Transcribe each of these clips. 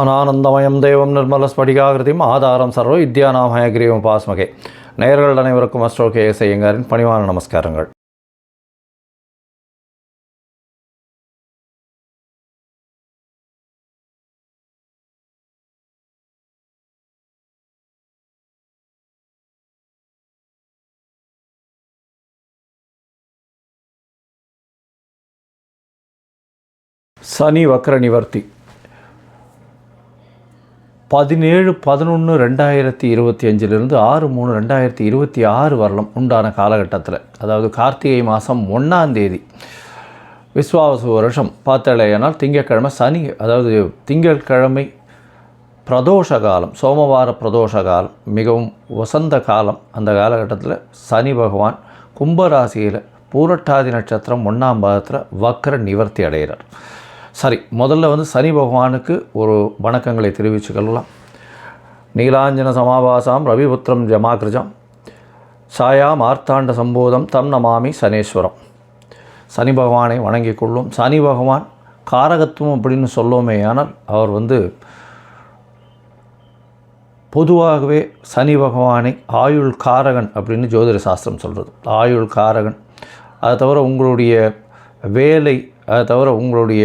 ஞானானந்தமயம் தெய்வம் நிர்மலஸ்படிகாகிருதியும் ஆதாரம் சர்வ வித்யாநாமயகிரியும் பாஸ்மகே நேயர்கள் அனைவருக்கும் அஸ்ட்ரோ கே எஸ் ஐயங்காரின் பணிவான நமஸ்காரங்கள். சனி வக்ர நிவர்த்தி. பதினேழு பதினொன்று ரெண்டாயிரத்தி இருபத்தி அஞ்சிலிருந்து ஆறு மூணு ரெண்டாயிரத்தி இருபத்தி ஆறு வரலாம் உண்டான காலகட்டத்தில். அதாவது கார்த்திகை மாதம் ஒன்றாம் தேதி. விஸ்வாவசு வருஷம் பார்த்தாலேயானால் திங்கட்கிழமை சனி அதாவது திங்கட்கிழமை பிரதோஷ காலம் சோமவார பிரதோஷ காலம் மிகவும் வசந்த காலம். அந்த காலகட்டத்தில் சனி பகவான் கும்பராசியில் பூரட்டாதி நட்சத்திரம் ஒன்றாம் பாதத்தில் வக்ர நிவர்த்தி அடைகிறார். சரி முதல்ல வந்து சனி பகவானுக்கு ஒரு வணக்கங்களை தெரிவிச்சுக்கொள்ளலாம் நீலாஞ்சன சமாபாசாம் ரவிபுத்திரம் ஜமாகிருஜம் சாயா மார்த்தாண்ட சம்போதம் தம் நமாமி சனேஸ்வரம். சனி பகவானை வணங்கிக் கொள்ளும். சனி பகவான் காரகத்துவம் அப்படின்னு சொல்லுவோமே ஆனால் அவர் வந்து பொதுவாகவே சனி பகவானை ஆயுள் காரகன் அப்படின்னு ஜோதிட சாஸ்திரம் சொல்கிறது ஆயுள் காரகன். அதை தவிர உங்களுடைய வேலை அதை தவிர உங்களுடைய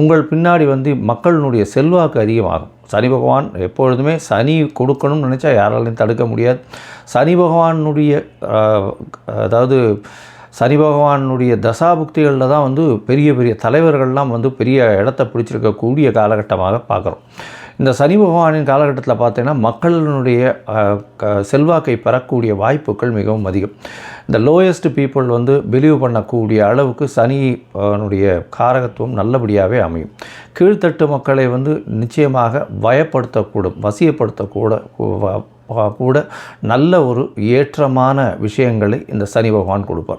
உங்கள் பின்னாடி வந்து மக்களினுடைய செல்வாக்கு அதிகமாகும். சனி பகவான் எப்பொழுதுமே சனி கொடுக்கணும்னு நினச்சா யாராலையும் தடுக்க முடியாது. சனி பகவானுடைய அதாவது சனி பகவானுடைய தசாபுக்திகளில் தான் வந்து பெரிய பெரிய தலைவர்கள்லாம் வந்து பெரிய இடத்த பிடிச்சிருக்கக்கூடிய காலகட்டமாக பார்க்குறோம். இந்த சனி பகவானின் காலகட்டத்தில் பார்த்தீங்கன்னா மக்களினுடைய க- செல்வாக்கை பெறக்கூடிய வாய்ப்புகள் மிகவும் அதிகம். இந்த லோயஸ்ட் பீப்புள் வந்து பிலீவ் பண்ணக்கூடிய அளவுக்கு சனியினுடைய காரகத்துவம் நல்லபடியாகவே அமையும். கீழ்த்தட்டு மக்களை வந்து நிச்சயமாக பயப்படுத்தக்கூடும் வசியப்படுத்தக்கூட கூட நல்ல ஒரு ஏற்றமான விஷயங்களை இந்த சனி பகவான் கொடுப்பார்.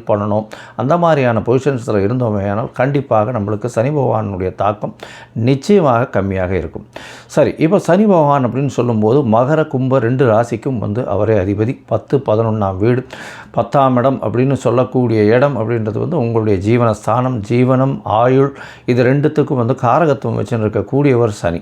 பண்ணணும். அந்த மாதிரியான பொசிஷன்ஸில் இருந்தோமே ஆனால் கண்டிப்பாக நம்மளுக்கு சனி பகவானுடைய தாக்கம் நிச்சயமாக கம்மியாக இருக்கும். சரி இப்போ சனி பகவான் அப்படின்னு சொல்லும்போது மகர கும்ப ரெண்டு ராசிக்கும் வந்து அவரே அதிபதி. பத்து பதினொன்றாம் வீடு. பத்தாம் இடம் அப்படின்னு சொல்லக்கூடிய இடம் அப்படின்றது வந்து உங்களுடைய ஜீவனஸ்தானம் ஜீவனம் ஆயுள் இது ரெண்டுத்துக்கும் வந்து காரகத்துவம் வச்சுன்னு இருக்கக்கூடியவர் சனி.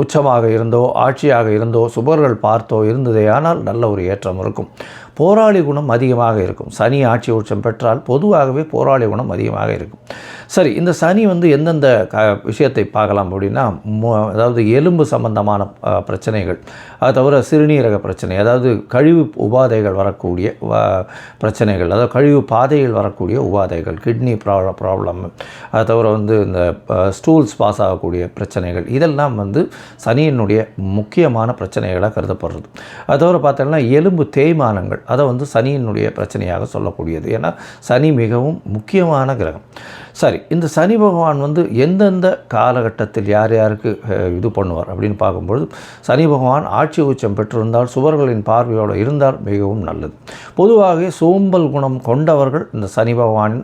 உச்சமாக இருந்தோ ஆட்சியாக இருந்தோ சுபர்கள் பார்த்தோ இருந்ததேயானால் நல்ல ஒரு ஏற்றம் இருக்கும். போராளி குணம் அதிகமாக இருக்கும். சனி ஆட்சி உச்சம் பெற்றால் பொதுவாகவே போராளி குணம் அதிகமாக இருக்கும். சரி இந்த சனி வந்து எந்தெந்த க விஷயத்தை பார்க்கலாம் அப்படின்னா மு- அதாவது எலும்பு சம்பந்தமான பிரச்சனைகள். அது தவிர சிறுநீரக பிரச்சனை அதாவது கழிவு உபாதைகள் வரக்கூடிய வ- பிரச்சனைகள் அதாவது கழிவு பாதையில் வரக்கூடிய உபாதைகள் கிட்னி ப்ராப்ளம் ப்ராப்ளம். அது தவிர வந்து இந்த ஸ்டூல்ஸ் பாஸ் ஆகக்கூடிய பிரச்சனைகள் இதெல்லாம் வந்து சனியினுடைய முக்கியமான பிரச்சனைகளாக கருதப்படுறது. அது தவிர பார்த்தோம்னா எலும்பு தேய்மானங்கள் அதை வந்து சனியினுடைய பிரச்சனையாக சொல்லக்கூடியது. ஏன்னா சனி மிகவும் முக்கியமான கிரகம். சரி இந்த சனி பகவான் வந்து எந்தெந்த காலகட்டத்தில் யார் யாருக்கு இது பண்ணுவார் அப்படின்னு பார்க்கும்பொழுது சனி பகவான் ஆட்சி உச்சம் பெற்றிருந்தால் சுவர்களின் பார்வையோடு இருந்தால் மிகவும் நல்லது. பொதுவாக சோம்பல் குணம் கொண்டவர்கள் இந்த சனி பகவான்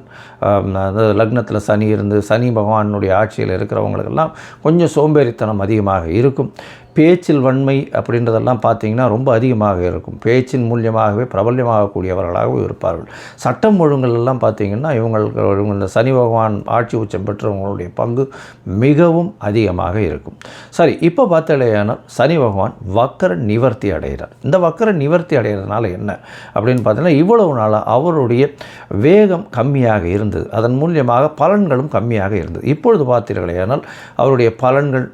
லக்னத்தில் சனி இருந்து சனி பகவானுடைய ஆட்சியில் இருக்கிறவங்களுக்கெல்லாம் கொஞ்சம் சோம்பேறித்தனம் அதிகமாக இருக்கும். பேச்சில் வன்மை அப்படின்றதெல்லாம் பார்த்தீங்கன்னா ரொம்ப அதிகமாக இருக்கும். பேச்சின் மூலியமாகவே பிரபல்யமாகக்கூடியவர்களாகவும் இருப்பார்கள். சட்டம் ஒழுங்கல் பார்த்தீங்கன்னா இவங்களுக்கு இவங்க இந்த சனி பகவான் ஆட்சி உச்சம் பெற்றவங்களுடைய பங்கு மிகவும் அதிகமாக இருக்கும். சரி இப்போ பார்த்தாலேயானால் சனி பகவான் வக்கர நிவர்த்தி அடைகிறார். இந்த வக்கர நிவர்த்தி அடைகிறதுனால என்ன அப்படின்னு பார்த்தீங்கன்னா இவ்வளவு நாளாக அவருடைய வேகம் கம்மியாக இருந்தது. அதன் மூலியமாக பலன்களும் கம்மியாக இருந்தது. இப்பொழுது பார்த்தீர்களேயானால் அவருடைய பலன்கள்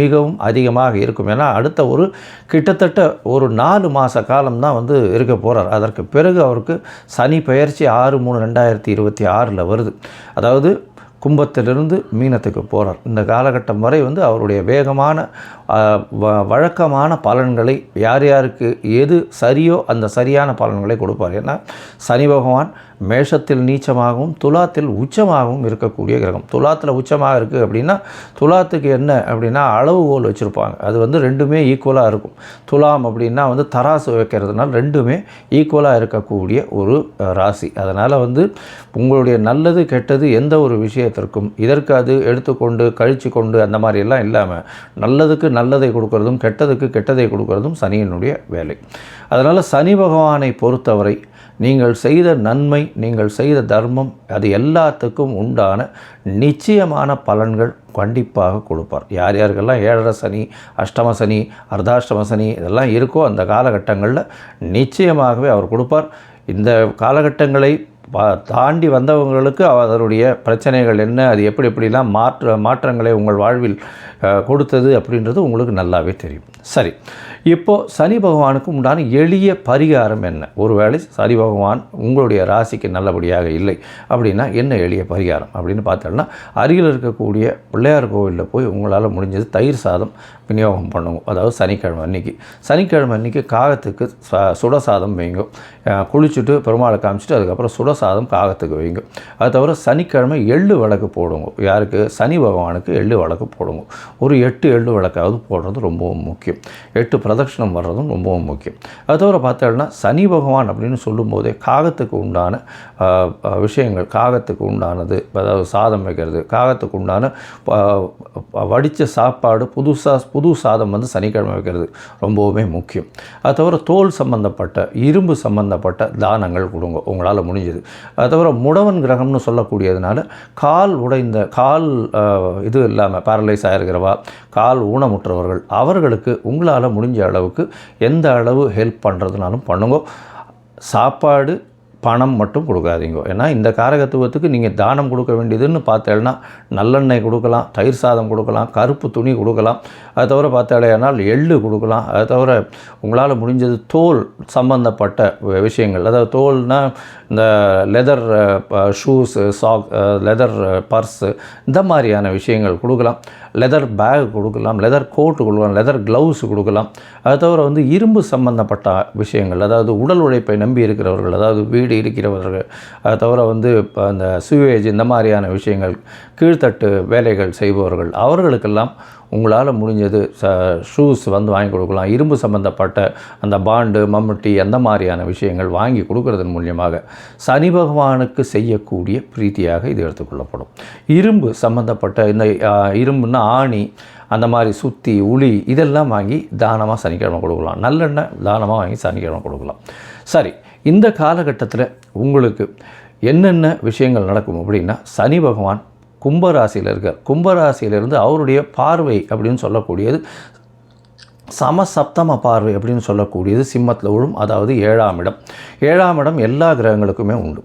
மிகவும் அதிகமாக இருக்கும். ஏன்னா அடுத்த ஒரு கிட்டத்தட்ட ஒரு நாலு மாத காலம்தான் வந்து இருக்க போகிறார் அதற்கு பிறகு அவருக்கு சனி பெயர்ச்சி ஆறு மூணு ரெண்டாயிரத்தி இருபத்தி ஆறில் வருது. அதாவது கும்பத்திலிருந்து மீனத்துக்கு போகிறார் இந்த காலகட்டம் வரை வந்து அவருடைய வேகமான வ- வழக்கமான பலன்களை யார் யாருக்கு எது சரியோ அந்த சரியான பலன்களை கொடுப்பார். ஏன்னா சனி பகவான் மேஷத்தில் நீச்சமாகவும் துலாத்தில் உச்சமாகவும் இருக்கக்கூடிய கிரகம். துலாத்தில் உச்சமாக இருக்குது அப்படின்னா துலாத்துக்கு என்ன அப்படின்னா அளவுகோல் வச்சுருப்பாங்க. அது வந்து ரெண்டுமே ஈக்குவலாக இருக்கும். துலாம் அப்படின்னா வந்து தராசு வைக்கிறதுனால ரெண்டுமே ஈக்குவலாக இருக்கக்கூடிய ஒரு ராசி. அதனால் வந்து உங்களுடைய நல்லது கெட்டது எந்த ஒரு விஷயத்திற்கும் இதற்கு அது எடுத்துக்கொண்டு கழித்து கொண்டு அந்த மாதிரி எல்லாம் இல்லாமல் நல்லதுக்கு நல்லதை கொடுக்கறதும் கெட்டதுக்கு கெட்டதை கொடுக்கறதும் சனியினுடைய வேலை. அதனால் சனி பகவானை பொறுத்தவரை நீங்கள் செய்த நன்மை நீங்கள் செய்த தர்மம் அது எல்லாத்துக்கும் உண்டான நிச்சயமான பலன்கள் கண்டிப்பாக கொடுப்பார். யார் யாருக்கெல்லாம் ஏழரை சனி அஷ்டம சனி அர்த்தாஷ்டம சனி இதெல்லாம் இருக்கோ அந்த காலகட்டங்களில் நிச்சயமாகவே அவர் கொடுப்பார். இந்த காலகட்டங்களை தாண்டி வந்தவங்களுக்கு அதனுடைய பிரச்சனைகள் என்ன அது எப்படி எப்படிலாம் மாற்ற மாற்றங்களை உங்கள் வாழ்வில் கொடுத்தது அப்படின்றது உங்களுக்கு நல்லாவே தெரியும். சரி. இப்போது சனி பகவானுக்கு உண்டான எளிய பரிகாரம் என்ன? ஒருவேளை சனி பகவான் உங்களுடைய ராசிக்கு நல்லபடியாக இல்லை அப்படின்னா என்ன எளிய பரிகாரம் அப்படின்னு பார்த்தோம்னா அருகில் இருக்கக்கூடிய பிள்ளையார் கோவிலில் போய் உங்களால் முடிஞ்சது தயிர் சாதம் விநியோகம் பண்ணுவோம் அதாவது சனிக்கிழமை அன்னைக்கு. சனிக்கிழமை அன்னைக்கு காகத்துக்கு ச- சுட சாதம் வைங்க. குளிச்சுட்டு பெருமாளை காமிச்சிட்டு அதுக்கப்புறம் சுட சாதம் காகத்துக்கு வைங்க. அது தவிர சனிக்கிழமை எள்ளு விளக்கு போடுங்க. யாருக்கு? சனி பகவானுக்கு எள்ளு விளக்கு போடுங்க. ஒரு எட்டு எள்ளு விளக்காவது போடுறது ரொம்பவும் முக்கியம். எட்டு பிரதட்சணம் வர்றதும் ரொம்பவும் முக்கியம். அது தவிர பார்த்தோம்னா சனி பகவான் அப்படின்னு சொல்லும்போதே காகத்துக்கு உண்டான விஷயங்கள் காகத்துக்கு உண்டானது அதாவது சாதம் வைக்கிறது காகத்துக்கு உண்டான வடித்த சாப்பாடு புதுசாக புது சாதம் வந்து சனிக்கிழமை வைக்கிறது ரொம்பவுமே முக்கியம். அது தவிர தோல் சம்பந்தப்பட்ட இரும்பு சம்பந்தப்பட்ட தானங்கள் கொடுங்க உங்களால் முடிஞ்சது. அது தவிர முடவன் கிரகம்னு சொல்லக்கூடியதுனால கால் உடைந்த கால் இது இல்லாமல் பேரலைஸ் ஆகிருக்கிறவா கால் ஊனமுற்றவர்கள் அவர்களுக்கு உங்களால் முடிஞ்ச அளவுக்கு எந்த அளவு ஹெல்ப் பண்ணுறதுனாலும் பண்ணுங்க. சாப்பாடு பணம் மட்டும் கொடுக்காதீங்க. ஏன்னா இந்த காரகத்துவத்துக்கு நீங்கள் தானம் கொடுக்க வேண்டியதுன்னு பார்த்தேன்னா நல்லெண்ணெய் கொடுக்கலாம் தயிர் சாதம் கொடுக்கலாம் கருப்பு துணி கொடுக்கலாம். அது தவிர பார்த்தாலேனால் எள்ளு கொடுக்கலாம். அது தவிர உங்களால் முடிஞ்சது தோல் சம்பந்தப்பட்ட விஷயங்கள். அதாவது தோல்னால் இந்த leather shoes sock leather purse இந்த மாதிரியான விஷயங்கள் கொடுக்கலாம். லெதர் பேக் கொடுக்கலாம் லெதர் கோட்டு கொடுக்கலாம் லெதர் க்ளவுஸ் கொடுக்கலாம். அது தவிர வந்து இரும்பு சம்பந்தப்பட்ட விஷயங்கள் அதாவது உடல் உழைப்பை நம்பி இருக்கிறவர்கள் அதாவது வீடு இருக்கிறவர்கள் அது தவிர வந்து இப்போ அந்த சுவேஜ் இந்த மாதிரியான விஷயங்கள் கீழ்த்தட்டு வேலைகள் செய்பவர்கள் அவர்களுக்கெல்லாம் உங்களால் முடிஞ்சது ச ஷூஸ் வந்து வாங்கி கொடுக்கலாம். இரும்பு சம்பந்தப்பட்ட அந்த பாண்டு மம்முட்டி அந்த மாதிரியான விஷயங்கள் வாங்கி கொடுக்கறதன் மூலியமாக சனி பகவானுக்கு செய்யக்கூடிய பிரீத்தியாக இது எடுத்துக்கொள்ளப்படும். இரும்பு சம்பந்தப்பட்ட இந்த இரும்புன்னா ஆணி அந்த மாதிரி சுத்தி உளி இதெல்லாம் வாங்கி தானமாக சனிக்கிழமை கொடுக்கலாம். நல்லெண்ணெய் தானமாக வாங்கி சனிக்கிழமை கொடுக்கலாம். சரி இந்த காலகட்டத்தில் உங்களுக்கு என்னென்ன விஷயங்கள் நடக்கும் அப்படின்னா சனி பகவான் கும்பராசியில் இருக்கார் கும்பராசியிலிருந்து அவருடைய பார்வை அப்படின்னு சொல்லக்கூடியது சமசப்தம பார்வை அப்படின்னு சொல்லக்கூடியது சிம்மத்தில் விழும் அதாவது ஏழாம் இடம். ஏழாம் இடம் எல்லா கிரகங்களுக்குமே உண்டு.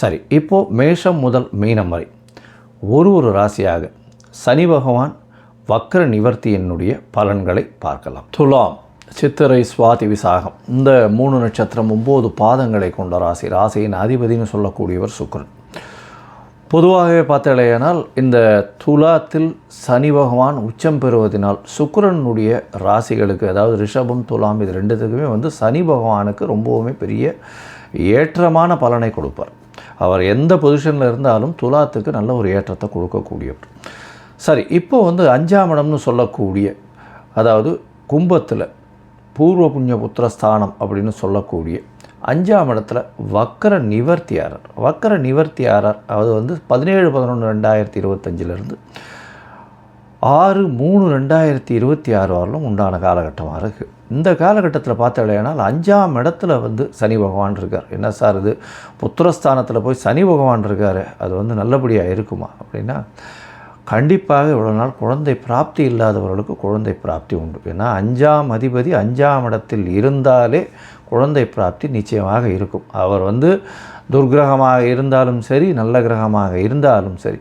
சரி இப்போது மேஷம் முதல் மீனம் வரை. ஒரு ஒரு ராசியாக சனி பகவான் வக்ர நிவர்த்தியினுடைய பலன்களை பார்க்கலாம். துலாம் சித்திரை சுவாதி விசாகம். இந்த மூணு நட்சத்திரம் ஒம்பது பாதங்களை கொண்ட ராசி. ராசியின் அதிபதினு சொல்லக்கூடியவர் சுக்கரன். பொதுவாகவே பார்த்தாலேயானால் இந்த துலாத்தில் சனி பகவான் உச்சம் பெறுவதனால் சுக்கரனுடைய ராசிகளுக்கு அதாவது ரிஷபம் துலாம் இது ரெண்டுத்துக்குமே வந்து சனி பகவானுக்கு ரொம்பவுமே பெரிய ஏற்றமான பலனை கொடுப்பார். அவர் எந்த பொசிஷனில் இருந்தாலும் துலாத்துக்கு நல்ல ஒரு ஏற்றத்தை கொடுக்கக்கூடியவர். சரி இப்போ வந்து அஞ்சாம் இடம்னு சொல்லக்கூடிய அதாவது கும்பத்தில் பூர்வ புண்ணிய புத்திரஸ்தானம் அப்படின்னு சொல்லக்கூடிய அஞ்சாம் இடத்துல வக்கர நிவர்த்தியாரர். வக்கர நிவர்த்தியாரர் அது வந்து பதினேழு பதினொன்று ரெண்டாயிரத்தி இருபத்தஞ்சிலிருந்து ஆறு மூணு ரெண்டாயிரத்தி இருபத்தி ஆறு வரலும் உண்டான காலகட்டமாக இருக்குது இந்த காலகட்டத்தில் பார்த்தாலேனால் அஞ்சாம் இடத்துல வந்து சனி பகவான் இருக்கார். என்ன சார் இது? புத்திரஸ்தானத்தில் போய் சனி பகவான் இருக்கார். அது வந்து நல்லபடியாக இருக்குமா? அப்படின்னா கண்டிப்பாக இவ்வளோ நாள் குழந்தை பிராப்தி இல்லாதவர்களுக்கு குழந்தை பிராப்தி உண்டு. ஏன்னா அஞ்சாம் அதிபதி அஞ்சாம் இடத்தில் இருந்தாலே குழந்தை பிராப்தி நிச்சயமாக இருக்கும். அவர் வந்து துர்கிரகமாக இருந்தாலும் சரி நல்ல கிரகமாக இருந்தாலும் சரி.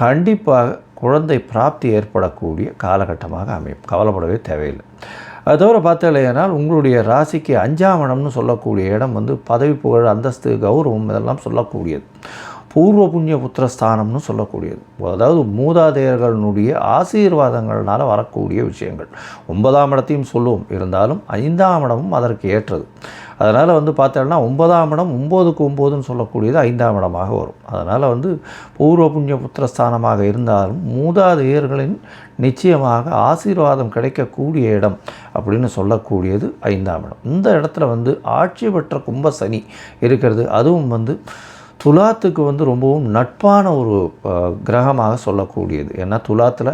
கண்டிப்பாக குழந்தை பிராப்தி ஏற்படக்கூடிய காலகட்டமாக அமையும். கவலைப்படவே தேவையில்லை. அது தவிர பார்த்தாலேனால் உங்களுடைய ராசிக்கு அஞ்சாம் இடம்னு சொல்லக்கூடிய இடம் வந்து பதவி புகழ் அந்தஸ்து கௌரவம் இதெல்லாம் சொல்லக்கூடியது. பூர்வ புண்ணிய புத்திரஸ்தானம்னு சொல்லக்கூடியது. அதாவது மூதாதையர்களுடைய ஆசீர்வாதங்கள்னால் வரக்கூடிய விஷயங்கள். ஒன்பதாம் இடத்தையும் சொல்லுவோம். இருந்தாலும் ஐந்தாம் இடமும் அதற்கு ஏற்றது. அதனால் வந்து பார்த்தோம்னா ஒன்பதாம் இடம் ஒம்போதுக்கு ஒம்போதுன்னு சொல்லக்கூடியது ஐந்தாம் இடமாக வரும். அதனால் வந்து பூர்வ புண்ணிய புத்திரஸ்தானமாக இருந்தாலும் மூதாதையர்களின் நிச்சயமாக ஆசீர்வாதம் கிடைக்கக்கூடிய இடம் அப்படின்னு சொல்லக்கூடியது ஐந்தாம் இடம். இந்த இடத்துல வந்து ஆட்சி பெற்ற கும்ப சனி இருக்கிறது. அதுவும் வந்து துலாத்துக்கு வந்து ரொம்பவும் நட்பான ஒரு கிரகமாக சொல்லக்கூடியது. ஏன்னா துலாத்தில்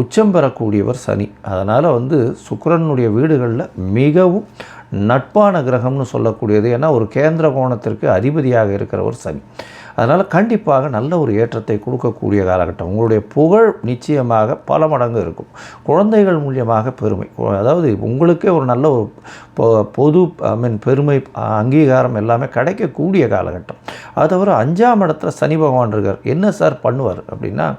உச்சம் பெறக்கூடியவர் சனி. அதனால் வந்து சுக்கரனுடைய வீடுகளில் மிகவும் நட்பான கிரகம்னு சொல்லக்கூடியது. ஏன்னா ஒரு கேந்திர கோணத்திற்கு அதிபதியாக இருக்கிறவர் சனி. அதனால் கண்டிப்பாக நல்ல ஒரு ஏற்றத்தை கொடுக்கக்கூடிய காலகட்டம். உங்களுடைய புகழ் நிச்சயமாக பல மடங்கு இருக்கும். குழந்தைகள் மூலியமாக பெருமை. அதாவது உங்களுக்கே ஒரு நல்ல ஒரு பொ- பொது ஐ மீன் பெருமை அங்கீகாரம் எல்லாமே கிடைக்கக்கூடிய காலகட்டம். அது தவிர அஞ்சாம் இடத்துல சனி பகவான் இருக்கார். என்ன சார் பண்ணுவார் அப்படின்னா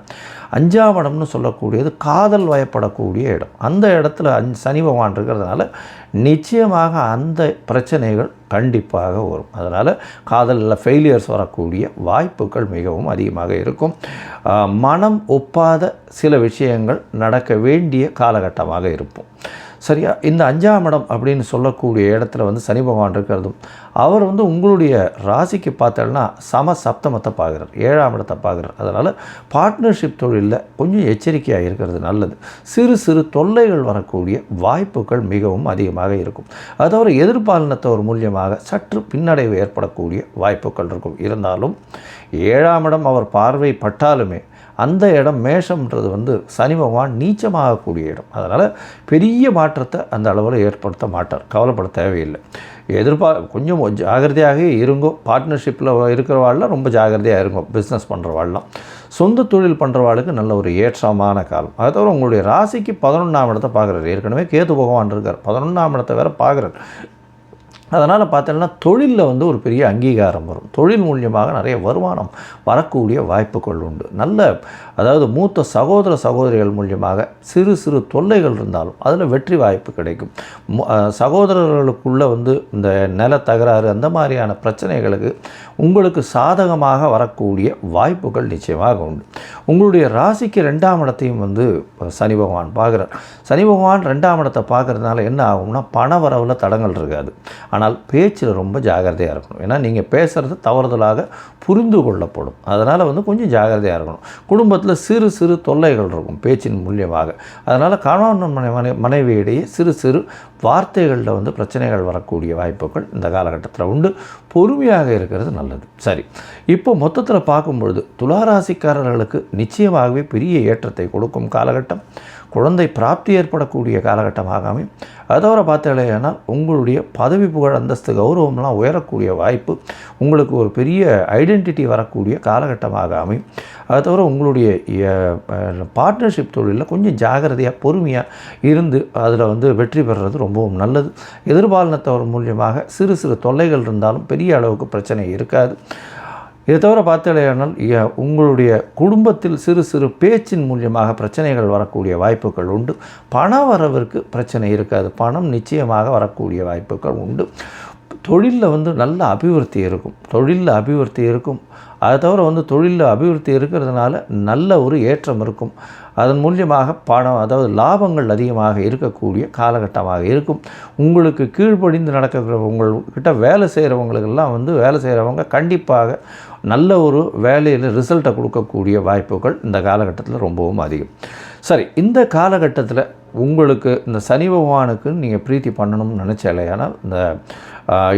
அஞ்சாம் இடம்னு சொல்லக்கூடியது காதல் வயப்படக்கூடிய இடம். அந்த இடத்துல அஞ் சனி பகவான் இருக்கிறதுனால நிச்சயமாக அந்த பிரச்சனைகள் கண்டிப்பாக வரும். அதனால் காதலில் ஃபெயிலியர்ஸ் வரக்கூடிய வாய்ப்புகள் மிகவும் அதிகமாக இருக்கும். மனம் ஒப்பாத சில விஷயங்கள் நடக்க வேண்டிய காலகட்டமாக இருப்போம் சரியா? இந்த அஞ்சாம் இடம் அப்படின்னு சொல்லக்கூடிய இடத்துல வந்து சனி பகவான் இருக்கிறதும் அவர் வந்து உங்களுடைய ராசிக்கு பார்த்தோம்னா சம சப்தமத்தை பார்க்குறார் ஏழாம் இடத்தை பார்க்குறார் அதனால் பார்ட்னர்ஷிப் தொழிலில் கொஞ்சம் எச்சரிக்கையாக இருக்கிறது நல்லது. சிறு சிறு தொல்லைகள் வரக்கூடிய வாய்ப்புகள் மிகவும் அதிகமாக இருக்கும். அது தவிர எதிர்பாலினத்தவர் மூலியமாக சற்று பின்னடைவு ஏற்படக்கூடிய வாய்ப்புகள் இருக்கும். இருந்தாலும் ஏழாம் இடம் அவர் பார்வைப்பட்டாலுமே அந்த இடம் மேஷம்ன்றது வந்து சனி பகவான் நீச்சமாகக்கூடிய இடம். அதனால் பெரிய மாற்றத்தை அந்த அளவில் ஏற்படுத்த மாட்டார். கவலைப்பட தேவையில்லை. எதிர்பார் கொஞ்சம் ஜாகிரதையாக இருங்கோ. பார்ட்னர்ஷிப்பில் இருக்கிறவாள்லாம் ரொம்ப ஜாகிரதையாக இருங்கோ. பிஸ்னஸ் பண்ணுறவாள்லாம் சொந்த தொழில் பண்ணுறவாளுக்கு நல்ல ஒரு ஏற்றமான காலம். அதை தவிர உங்களுடைய ராசிக்கு பதினொன்றாம் இடத்தை பார்க்குறாரு. ஏற்கனவே கேது பகவான் இருக்கார். பதினொன்றாம் இடத்தை வேறு பார்க்குறாரு. அதனால் பார்த்தோன்னா தொழிலில் வந்து ஒரு பெரிய அங்கீகாரம் வரும். தொழில் மூலியமாக நிறைய வருமானம் வரக்கூடிய வாய்ப்புகள் உண்டு. நல்ல அதாவது மூத்த சகோதர சகோதரிகள் மூலியமாக சிறு சிறு தொல்லைகள் இருந்தாலும் அதில் வெற்றி வாய்ப்பு கிடைக்கும். சகோதரர்களுக்குள்ளே வந்து இந்த நில தகராறு அந்த மாதிரியான பிரச்சனைகளுக்கு உங்களுக்கு சாதகமாக வரக்கூடிய வாய்ப்புகள் நிச்சயமாக உண்டு. உங்களுடைய ராசிக்கு ரெண்டாம் இடத்தையும் வந்து சனி பகவான் பார்க்குறார். சனி பகவான் ரெண்டாம் இடத்தை பார்க்கறதுனால என்ன ஆகும்னா பண வரவில் தடங்கள் இருக்காது. ஆனால் பேச்சில் ரொம்ப ஜாகிரதையாக இருக்கணும். ஏன்னா நீங்கள் பேசுகிறது தவறுதலாக புரிந்து கொள்ளப்படும். அதனால் வந்து கொஞ்சம் ஜாகிரதையாக இருக்கணும். குடும்பத்தில் சிறு சிறு தொல்லைகள் இருக்கும் பேச்சின் மூலியமாக. அதனால் கணவன் மனை மனை மனைவியிடையே சிறு சிறு வார்த்தைகளில் வந்து பிரச்சனைகள் வரக்கூடிய வாய்ப்புகள் இந்த காலகட்டத்தில் உண்டு. பொறுமையாக இருக்கிறது நல்லது. சரி. இப்போ மொத்தத்தில் பார்க்கும்பொழுது துளாராசிக்காரர்களுக்கு நிச்சயமாகவே பெரிய ஏற்றத்தை கொடுக்கும் காலகட்டம். குழந்தை பிராப்தி ஏற்படக்கூடிய காலகட்டமாக அமையும் அதோட பார்த்தீங்கன்னா உங்களுடைய பதவி புகழ் அந்தஸ்து கௌரவம்லாம் உயரக்கூடிய வாய்ப்பு உங்களுக்கு ஒரு பெரிய ஐடென்டிட்டி வரக்கூடிய காலகட்டமாக அமையும் அதை தவிர உங்களுடைய பார்ட்னர்ஷிப் தொழிலில் கொஞ்சம் ஜாகிரதையாக பொறுமையாக இருந்து அதில் வந்து வெற்றி பெறுறது ரொம்பவும் நல்லது. எதிர்பாலினத்தவர் மூலியமாக சிறு சிறு தொல்லைகள் இருந்தாலும் பெரிய அளவுக்கு பிரச்சனை இருக்காது. இதை தவிர பார்த்தீங்கன்னா உங்களுடைய குடும்பத்தில் சிறு சிறு பேச்சின் மூலியமாக பிரச்சனைகள் வரக்கூடிய வாய்ப்புகள் உண்டு. பண வரவிற்கு பிரச்சனை இருக்காது. பணம் நிச்சயமாக வரக்கூடிய வாய்ப்புகள் உண்டு. தொழிலில் வந்து நல்ல அபிவிருத்தி இருக்கும். தொழிலில் அபிவிருத்தி இருக்கும். அதை தவிர வந்து தொழிலில் அபிவிருத்தி இருக்கிறதுனால நல்ல ஒரு ஏற்றம் இருக்கும். அதன் மூலியமாக பணம் அதாவது லாபங்கள் அதிகமாக இருக்கக்கூடிய காலகட்டமாக இருக்கும். உங்களுக்கு கீழ்ப்படிந்து நடக்கிற உங்கள்கிட்ட வேலை செய்கிறவங்களுக்கெல்லாம் வந்து வேலை செய்கிறவங்க கண்டிப்பாக நல்ல ஒரு வேலையில் ரிசல்ட்டை கொடுக்கக்கூடிய வாய்ப்புகள் இந்த காலகட்டத்தில் ரொம்பவும் அதிகம். சரி இந்த காலகட்டத்தில் உங்களுக்கு இந்த சனி பகவானுக்கு நீங்கள் பிரீத்தி பண்ணணும்னு நினச்சாலே ஆனால் இந்த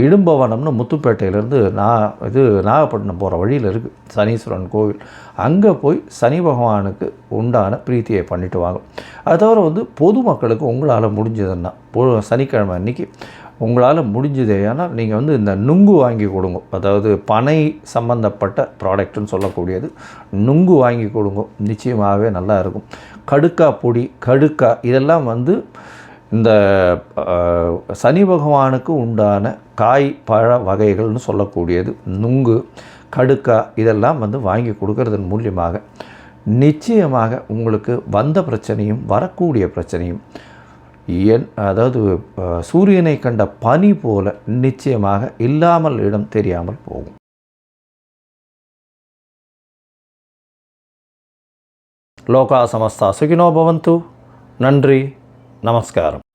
இடும்பவனம்னு முத்துப்பேட்டையிலேருந்து நான் இது நாகப்பட்டினம் போகிற வழியில் இருக்குது சனீஸ்வரன் கோவில். அங்கே போய் சனி பகவானுக்கு உண்டான பிரீத்தியை பண்ணிட்டு வாங்க. அது தவிர வந்து பொதுமக்களுக்கு உங்களால் முடிஞ்சதுன்னா சனிக்கிழமை அன்றைக்கி உங்களால் முடிஞ்சது ஆனால் நீங்கள் வந்து இந்த நுங்கு வாங்கி கொடுங்க. அதாவது பனை சம்மந்தப்பட்ட ப்ராடக்ட்னு சொல்லக்கூடியது நுங்கு வாங்கி கொடுங்க. நிச்சயமாகவே நல்லா இருக்கும். கடுக்கா பொடி கடுக்கா இதெல்லாம் வந்து இந்த சனி பகவானுக்கு உண்டான காய் பழ வகைகள்னு சொல்லக்கூடியது நுங்கு கடுக்கா இதெல்லாம் வந்து வாங்கி கொடுக்கறதன் மூலியமாக நிச்சயமாக உங்களுக்கு வந்த பிரச்சனையும் வரக்கூடிய பிரச்சனையும் என் அதாவது சூரியனை கண்ட பனி போல நிச்சயமாக இல்லாமல் இடம் தெரியாமல் போகும். லோகா சமஸ்தா சுகினோ பவந்து. நன்றி. நமஸ்காரம்.